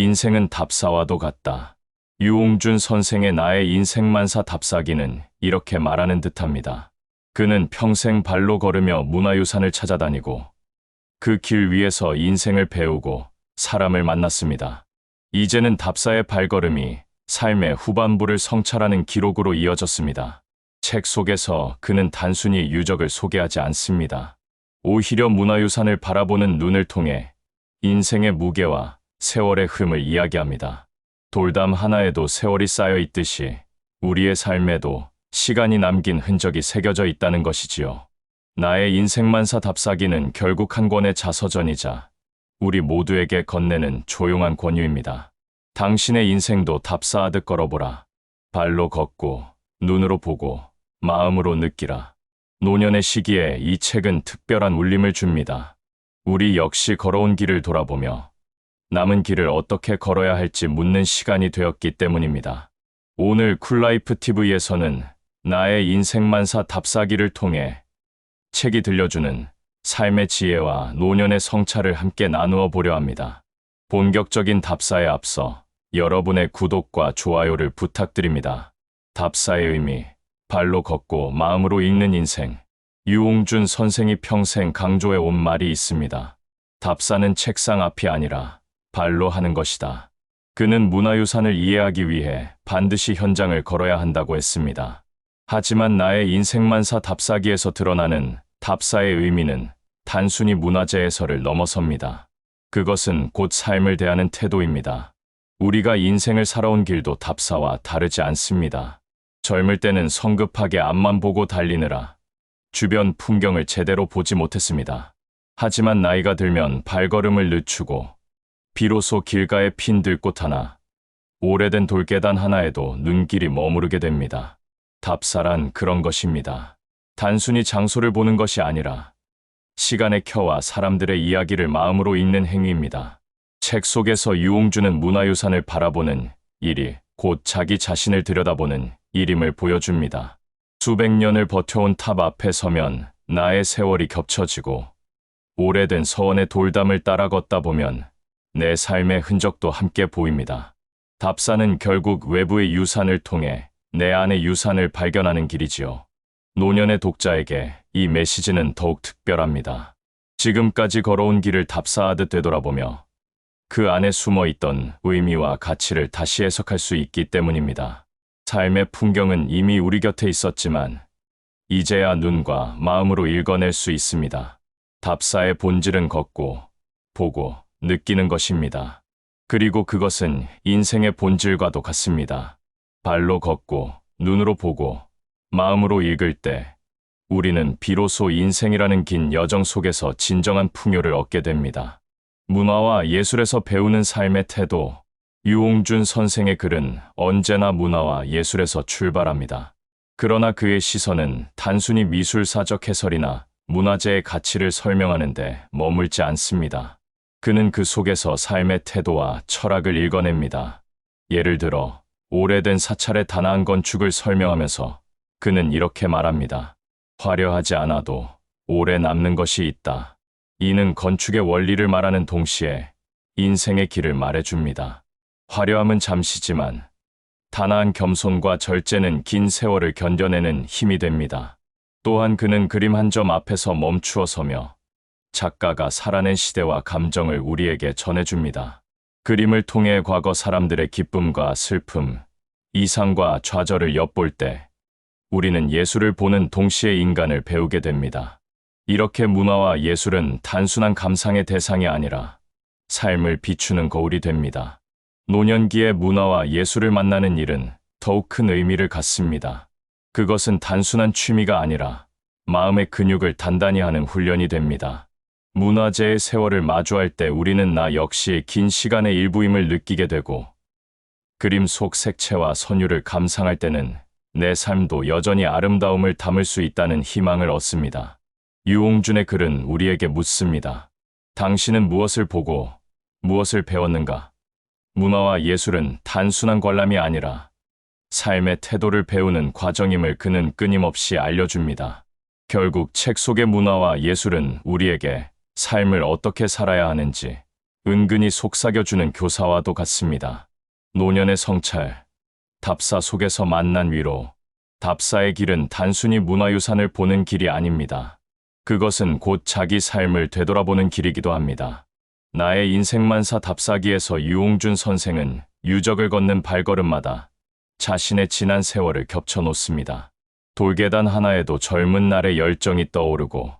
인생은 답사와도 같다. 유홍준 선생의 나의 인생만사 답사기는 이렇게 말하는 듯합니다. 그는 평생 발로 걸으며 문화유산을 찾아다니고 그 길 위에서 인생을 배우고 사람을 만났습니다. 이제는 답사의 발걸음이 삶의 후반부를 성찰하는 기록으로 이어졌습니다. 책 속에서 그는 단순히 유적을 소개하지 않습니다. 오히려 문화유산을 바라보는 눈을 통해 인생의 무게와 세월의 흠을 이야기합니다. 돌담 하나에도 세월이 쌓여 있듯이 우리의 삶에도 시간이 남긴 흔적이 새겨져 있다는 것이지요. 나의 인생만사 답사기는 결국 한 권의 자서전이자 우리 모두에게 건네는 조용한 권유입니다. 당신의 인생도 답사하듯 걸어보라. 발로 걷고, 눈으로 보고, 마음으로 느끼라. 노년의 시기에 이 책은 특별한 울림을 줍니다. 우리 역시 걸어온 길을 돌아보며 남은 길을 어떻게 걸어야 할지 묻는 시간이 되었기 때문입니다. 오늘 쿨라이프 TV에서는 나의 인생만사 답사기를 통해 책이 들려주는 삶의 지혜와 노년의 성찰을 함께 나누어 보려 합니다. 본격적인 답사에 앞서 여러분의 구독과 좋아요를 부탁드립니다. 답사의 의미, 발로 걷고 마음으로 읽는 인생. 유홍준 선생이 평생 강조해 온 말이 있습니다. 답사는 책상 앞이 아니라 발로 하는 것이다. 그는 문화유산을 이해하기 위해 반드시 현장을 걸어야 한다고 했습니다. 하지만 나의 인생만사 답사기에서 드러나는 답사의 의미는 단순히 문화재 해설을 넘어섭니다. 그것은 곧 삶을 대하는 태도입니다. 우리가 인생을 살아온 길도 답사와 다르지 않습니다. 젊을 때는 성급하게 앞만 보고 달리느라 주변 풍경을 제대로 보지 못했습니다. 하지만 나이가 들면 발걸음을 늦추고 비로소 길가에 핀 들꽃 하나, 오래된 돌계단 하나에도 눈길이 머무르게 됩니다. 답사란 그런 것입니다. 단순히 장소를 보는 것이 아니라 시간의 켜와 사람들의 이야기를 마음으로 읽는 행위입니다. 책 속에서 유홍준은 문화유산을 바라보는 일이 곧 자기 자신을 들여다보는 일임을 보여줍니다. 수백 년을 버텨온 탑 앞에 서면 나의 세월이 겹쳐지고 오래된 서원의 돌담을 따라 걷다 보면 내 삶의 흔적도 함께 보입니다. 답사는 결국 외부의 유산을 통해 내 안의 유산을 발견하는 길이지요. 노년의 독자에게 이 메시지는 더욱 특별합니다. 지금까지 걸어온 길을 답사하듯 되돌아보며 그 안에 숨어 있던 의미와 가치를 다시 해석할 수 있기 때문입니다. 삶의 풍경은 이미 우리 곁에 있었지만 이제야 눈과 마음으로 읽어낼 수 있습니다. 답사의 본질은 걷고 보고 느끼는 것입니다. 그리고 그것은 인생의 본질과도 같습니다. 발로 걷고 눈으로 보고 마음으로 읽을 때 우리는 비로소 인생이라는 긴 여정 속에서 진정한 풍요를 얻게 됩니다. 문화와 예술에서 배우는 삶의 태도, 유홍준 선생의 글은 언제나 문화와 예술에서 출발합니다. 그러나 그의 시선은 단순히 미술사적 해설이나 문화재의 가치를 설명하는데 머물지 않습니다. 그는 그 속에서 삶의 태도와 철학을 읽어냅니다. 예를 들어, 오래된 사찰의 단아한 건축을 설명하면서 그는 이렇게 말합니다. 화려하지 않아도 오래 남는 것이 있다. 이는 건축의 원리를 말하는 동시에 인생의 길을 말해줍니다. 화려함은 잠시지만 단아한 겸손과 절제는 긴 세월을 견뎌내는 힘이 됩니다. 또한 그는 그림 한 점 앞에서 멈추어 서며 작가가 살아낸 시대와 감정을 우리에게 전해줍니다. 그림을 통해 과거 사람들의 기쁨과 슬픔, 이상과 좌절을 엿볼 때 우리는 예술을 보는 동시에 인간을 배우게 됩니다. 이렇게 문화와 예술은 단순한 감상의 대상이 아니라 삶을 비추는 거울이 됩니다. 노년기의 문화와 예술을 만나는 일은 더욱 큰 의미를 갖습니다. 그것은 단순한 취미가 아니라 마음의 근육을 단단히 하는 훈련이 됩니다. 문화재의 세월을 마주할 때 우리는 나 역시 긴 시간의 일부임을 느끼게 되고 그림 속 색채와 선율을 감상할 때는 내 삶도 여전히 아름다움을 담을 수 있다는 희망을 얻습니다. 유홍준의 글은 우리에게 묻습니다. 당신은 무엇을 보고 무엇을 배웠는가? 문화와 예술은 단순한 관람이 아니라 삶의 태도를 배우는 과정임을 그는 끊임없이 알려줍니다. 결국 책 속의 문화와 예술은 우리에게 삶을 어떻게 살아야 하는지, 은근히 속삭여주는 교사와도 같습니다. 노년의 성찰, 답사 속에서 만난 위로, 답사의 길은 단순히 문화유산을 보는 길이 아닙니다. 그것은 곧 자기 삶을 되돌아보는 길이기도 합니다. 나의 인생만사 답사기에서 유홍준 선생은 유적을 걷는 발걸음마다 자신의 지난 세월을 겹쳐놓습니다. 돌계단 하나에도 젊은 날의 열정이 떠오르고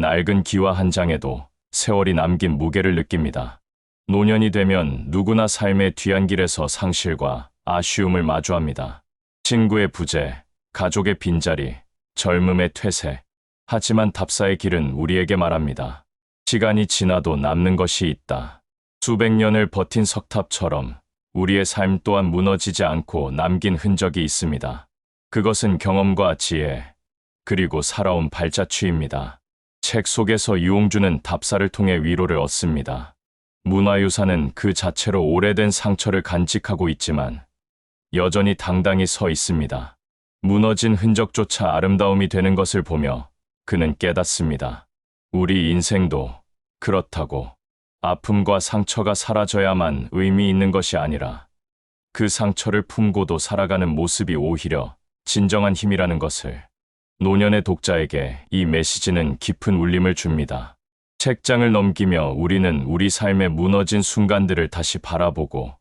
낡은 기와 한 장에도 세월이 남긴 무게를 느낍니다. 노년이 되면 누구나 삶의 뒤안길에서 상실과 아쉬움을 마주합니다. 친구의 부재, 가족의 빈자리, 젊음의 퇴세. 하지만 답사의 길은 우리에게 말합니다. 시간이 지나도 남는 것이 있다. 수백 년을 버틴 석탑처럼 우리의 삶 또한 무너지지 않고 남긴 흔적이 있습니다. 그것은 경험과 지혜, 그리고 살아온 발자취입니다. 책 속에서 유홍준은 답사를 통해 위로를 얻습니다. 문화유산은 그 자체로 오래된 상처를 간직하고 있지만 여전히 당당히 서 있습니다. 무너진 흔적조차 아름다움이 되는 것을 보며 그는 깨닫습니다. 우리 인생도 그렇다고 아픔과 상처가 사라져야만 의미 있는 것이 아니라 그 상처를 품고도 살아가는 모습이 오히려 진정한 힘이라는 것을 노년의 독자에게 이 메시지는 깊은 울림을 줍니다. 책장을 넘기며 우리는 우리 삶의 무너진 순간들을 다시 바라보고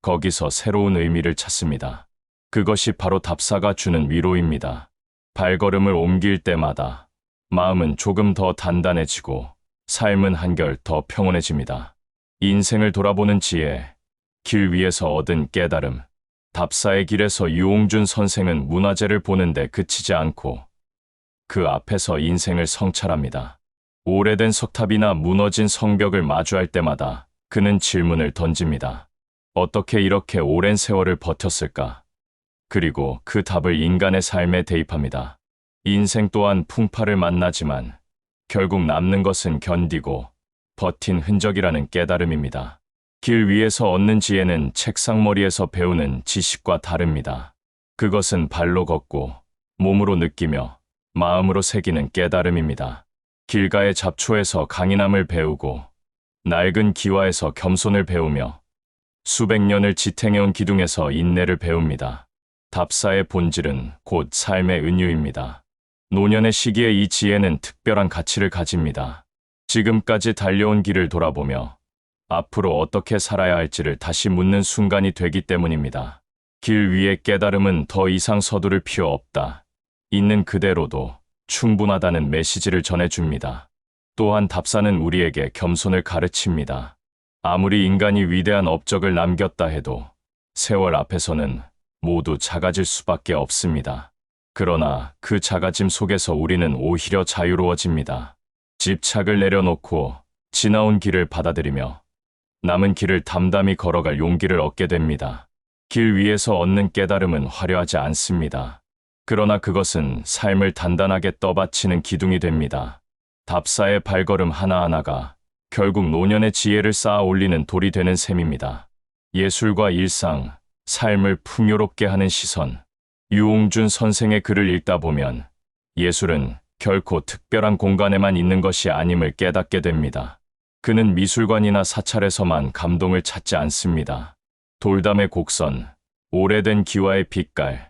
거기서 새로운 의미를 찾습니다. 그것이 바로 답사가 주는 위로입니다. 발걸음을 옮길 때마다 마음은 조금 더 단단해지고 삶은 한결 더 평온해집니다. 인생을 돌아보는 지혜, 길 위에서 얻은 깨달음, 답사의 길에서 유홍준 선생은 문화재를 보는데 그치지 않고 그 앞에서 인생을 성찰합니다. 오래된 석탑이나 무너진 성벽을 마주할 때마다 그는 질문을 던집니다. 어떻게 이렇게 오랜 세월을 버텼을까? 그리고 그 답을 인간의 삶에 대입합니다. 인생 또한 풍파를 만나지만 결국 남는 것은 견디고 버틴 흔적이라는 깨달음입니다. 길 위에서 얻는 지혜는 책상머리에서 배우는 지식과 다릅니다. 그것은 발로 걷고 몸으로 느끼며 마음으로 새기는 깨달음입니다. 길가의 잡초에서 강인함을 배우고 낡은 기와에서 겸손을 배우며 수백 년을 지탱해온 기둥에서 인내를 배웁니다. 답사의 본질은 곧 삶의 은유입니다. 노년의 시기에 이 지혜는 특별한 가치를 가집니다. 지금까지 달려온 길을 돌아보며 앞으로 어떻게 살아야 할지를 다시 묻는 순간이 되기 때문입니다. 길 위의 깨달음은 더 이상 서두를 필요 없다. 있는 그대로도 충분하다는 메시지를 전해줍니다. 또한 답사는 우리에게 겸손을 가르칩니다. 아무리 인간이 위대한 업적을 남겼다 해도 세월 앞에서는 모두 작아질 수밖에 없습니다. 그러나 그 작아짐 속에서 우리는 오히려 자유로워집니다. 집착을 내려놓고 지나온 길을 받아들이며 남은 길을 담담히 걸어갈 용기를 얻게 됩니다. 길 위에서 얻는 깨달음은 화려하지 않습니다. 그러나 그것은 삶을 단단하게 떠받치는 기둥이 됩니다. 답사의 발걸음 하나하나가 결국 노년의 지혜를 쌓아 올리는 돌이 되는 셈입니다. 예술과 일상, 삶을 풍요롭게 하는 시선. 유홍준 선생의 글을 읽다 보면 예술은 결코 특별한 공간에만 있는 것이 아님을 깨닫게 됩니다. 그는 미술관이나 사찰에서만 감동을 찾지 않습니다. 돌담의 곡선, 오래된 기와의 빛깔,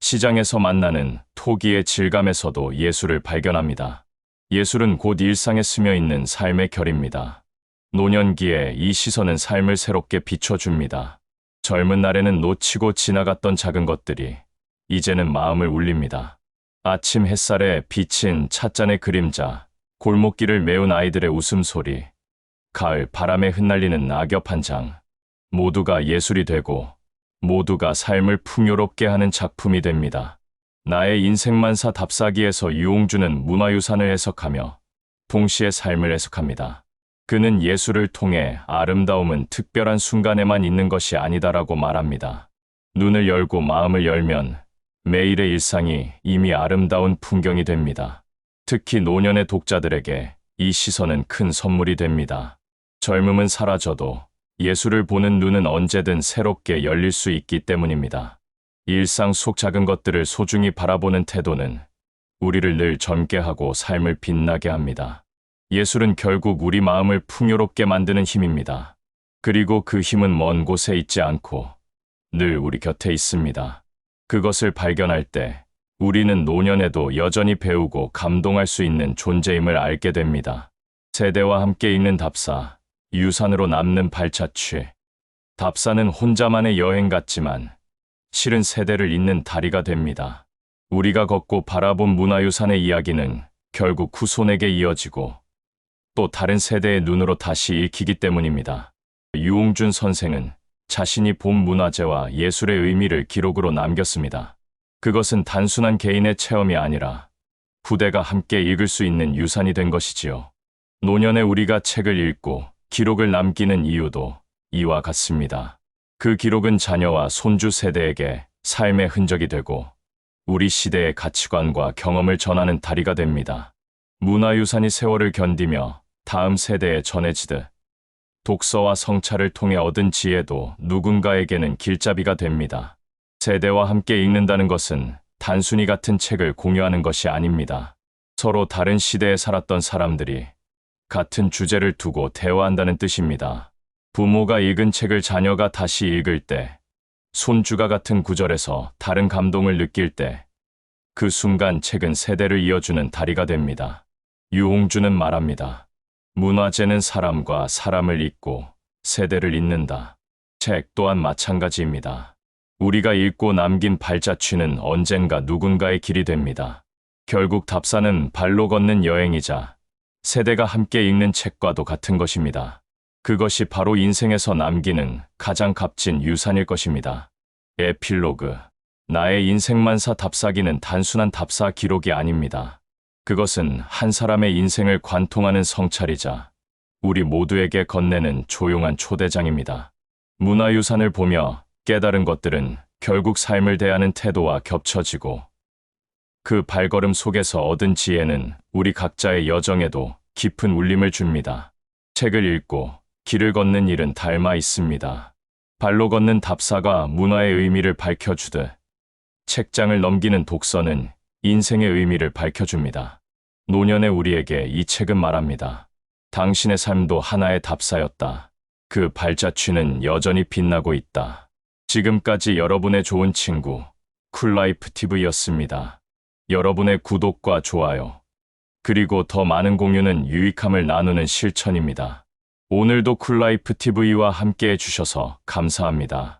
시장에서 만나는 토기의 질감에서도 예술을 발견합니다. 예술은 곧 일상에 스며 있는 삶의 결입니다. 노년기에 이 시선은 삶을 새롭게 비춰줍니다. 젊은 날에는 놓치고 지나갔던 작은 것들이 이제는 마음을 울립니다. 아침 햇살에 비친 찻잔의 그림자, 골목길을 메운 아이들의 웃음소리, 가을 바람에 흩날리는 낙엽 한 장, 모두가 예술이 되고 모두가 삶을 풍요롭게 하는 작품이 됩니다. 나의 인생만사 답사기에서 유홍준은 문화유산을 해석하며 동시에 삶을 해석합니다. 그는 예술을 통해 아름다움은 특별한 순간에만 있는 것이 아니다라고 말합니다. 눈을 열고 마음을 열면 매일의 일상이 이미 아름다운 풍경이 됩니다. 특히 노년의 독자들에게 이 시선은 큰 선물이 됩니다. 젊음은 사라져도 예술을 보는 눈은 언제든 새롭게 열릴 수 있기 때문입니다. 일상 속 작은 것들을 소중히 바라보는 태도는 우리를 늘 젊게 하고 삶을 빛나게 합니다. 예술은 결국 우리 마음을 풍요롭게 만드는 힘입니다. 그리고 그 힘은 먼 곳에 있지 않고 늘 우리 곁에 있습니다. 그것을 발견할 때 우리는 노년에도 여전히 배우고 감동할 수 있는 존재임을 알게 됩니다. 세대와 함께 읽는 답사, 유산으로 남는 발자취. 답사는 혼자만의 여행 같지만 실은 세대를 잇는 다리가 됩니다. 우리가 걷고 바라본 문화유산의 이야기는 결국 후손에게 이어지고 또 다른 세대의 눈으로 다시 읽히기 때문입니다. 유홍준 선생은 자신이 본 문화재와 예술의 의미를 기록으로 남겼습니다. 그것은 단순한 개인의 체험이 아니라 후대가 함께 읽을 수 있는 유산이 된 것이지요. 노년에 우리가 책을 읽고 기록을 남기는 이유도 이와 같습니다. 그 기록은 자녀와 손주 세대에게 삶의 흔적이 되고 우리 시대의 가치관과 경험을 전하는 다리가 됩니다. 문화유산이 세월을 견디며 다음 세대에 전해지듯 독서와 성찰을 통해 얻은 지혜도 누군가에게는 길잡이가 됩니다. 세대와 함께 읽는다는 것은 단순히 같은 책을 공유하는 것이 아닙니다. 서로 다른 시대에 살았던 사람들이 같은 주제를 두고 대화한다는 뜻입니다. 부모가 읽은 책을 자녀가 다시 읽을 때, 손주가 같은 구절에서 다른 감동을 느낄 때, 그 순간 책은 세대를 이어주는 다리가 됩니다. 유홍주는 말합니다. 문화재는 사람과 사람을 잇고 세대를 잇는다. 책 또한 마찬가지입니다. 우리가 읽고 남긴 발자취는 언젠가 누군가의 길이 됩니다. 결국 답사는 발로 걷는 여행이자 세대가 함께 읽는 책과도 같은 것입니다. 그것이 바로 인생에서 남기는 가장 값진 유산일 것입니다. 에필로그. 나의 인생만사 답사기는 단순한 답사 기록이 아닙니다. 그것은 한 사람의 인생을 관통하는 성찰이자 우리 모두에게 건네는 조용한 초대장입니다. 문화유산을 보며 깨달은 것들은 결국 삶을 대하는 태도와 겹쳐지고 그 발걸음 속에서 얻은 지혜는 우리 각자의 여정에도 깊은 울림을 줍니다. 책을 읽고 길을 걷는 일은 닮아 있습니다. 발로 걷는 답사가 문화의 의미를 밝혀주듯 책장을 넘기는 독서는 인생의 의미를 밝혀줍니다. 노년의 우리에게 이 책은 말합니다. 당신의 삶도 하나의 답사였다. 그 발자취는 여전히 빛나고 있다. 지금까지 여러분의 좋은 친구, 쿨라이프 TV였습니다. 여러분의 구독과 좋아요, 그리고 더 많은 공유는 유익함을 나누는 실천입니다. 오늘도 쿨라이프 TV와 함께 해주셔서 감사합니다.